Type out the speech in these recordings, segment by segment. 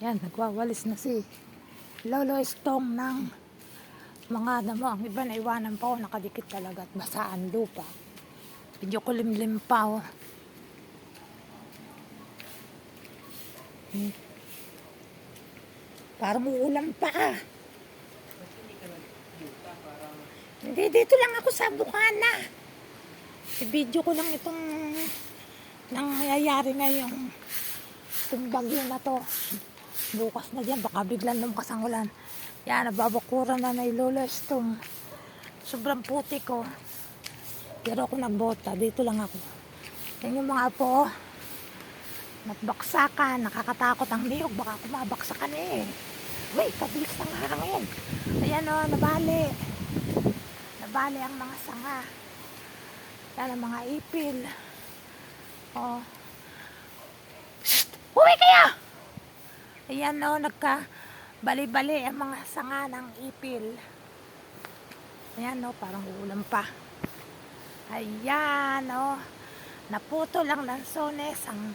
Yan, nagwawalis na si Lolo Estong ng mga damo. Ang iba na iwanan pa oh, nakadikit talaga at basaan lupa. Medyo kulimlim pa oh. Hmm. Parang uulan pa ah. Hindi, dito lang ako sa Bukana. I-video ko lang itong nangyayari ngayong itong bagyo na to. Bukas na dyan, baka biglang lumakas ang ulan. Yan, nababakuran na na ilolo itong sobrang puti ko. Pero ako nagbota, dito lang ako. Yan yung mga apo, nagbaksakan, nakakatakot ang niyog, baka kumabaksakan eh. Wait, kabilis ng hangin. Ayan o, nabali. Nabali ang mga sanga. Yan ang mga ipil. O. Ayan o, nagka bali-bali ang mga sanga ng ipil. Ayan o, parang ulam pa. Ayan o. Naputo lang ng sones ang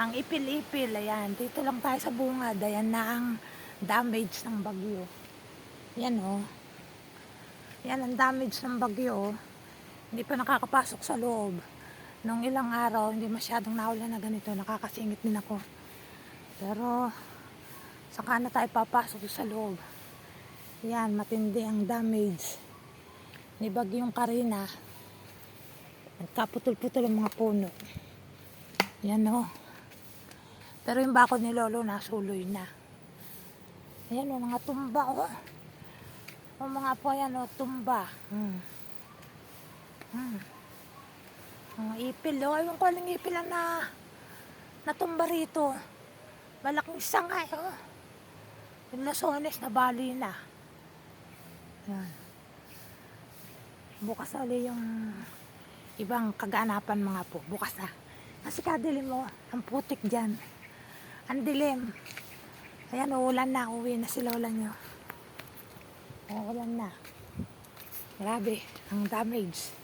ang ipil-ipil. Ayan, dito lang tayo sa bungad. Ayan na ang damage ng bagyo. Yan o. Yan ang damage ng bagyo. oh. Hindi pa nakakapasok sa loob. Nung ilang araw, hindi masyadong naulan na ganito. Nakakasingit din ako. Pero, saka na tayo papasok sa loob. Yan, matindi ang damage. Ni Bagyong Karina. Nagkaputol-putol ang mga puno. Yan o. Pero yung bakod ni Lolo nasuloy na. Ayan o, mga tumba o. O mga po yan o, tumba. Hmm. Hmm. Mga ipil o. Ewan ko anong ipil ang na natumba rito. Malaking sangay o. Yung lasones na bali na. Yan. Bukas uli yung ibang kaganapan mga po. Bukas na. Kasi kadilim mo, ang putik dyan. Ang dilim. Ayan, uulan na. Uwi na si lola nyo. Uulan na. Grabe, ang damage.